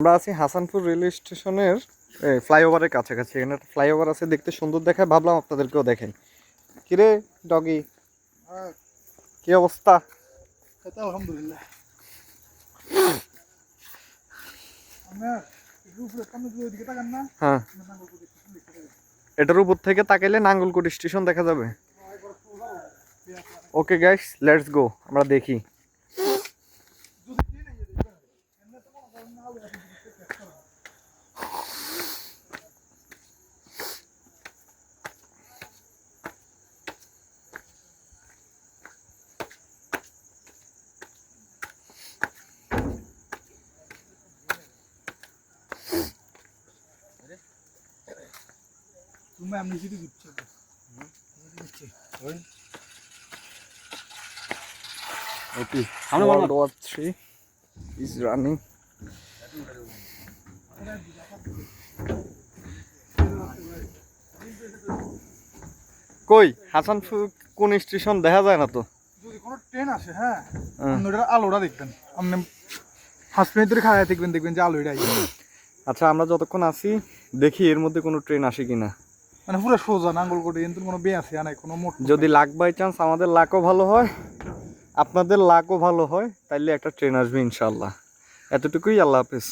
আমরা আছি হাসানপুর রেল স্টেশনের ফ্লাইওভারের কাছাকাছি। এখানে একটা ফ্লাইওভার আছে দেখতে সুন্দর দেখায় ভাবলাম আপনাদেরকেও দেখেন কিরে ডগি? হ্যাঁ। কি অবস্থা? আলহামদুলিল্লাহ। হ্যাঁ। এটার উপর থেকে তাকাইলে নাঙ্গলকোট স্টেশন দেখা যাবে। ওকে গাইস লেটস গো আমরা দেখি যদি ট্রেনে গিয়ে দেখবেন এমনি তো মনে করেন না আলো এখন দিকে চেক করা তুমি এমনি যদি ঘুরছো ঘুরছে World War Three is running. কই হাসানপুর কোন স্টেশন দেখা যায় না তো? যদি কোনো ট্রেন আসে হ্যাঁ হ্যাঁ। আলোটা দেখবেন। আপনি পাঁচ মিনিট ধরে খাওয়া দেখবেন দেখবেন যে আলো এটাই আচ্ছা আমরা যতক্ষণ আছি দেখি এর মধ্যে কোনো ট্রেন আসে কিনা। মানে পুরো সোজা নাঙ্গল করে কিন্তু কোনো বে আছে নাই কোনো মোট যদি লাক বাই চান্স আমাদের লাকও ভালো হয় আপনাদের লাকও ভালো হয় তাইলে একটা ট্রেন আসবে ইনশাল্লাহ এতটুকুই আল্লাহ হাফিজ।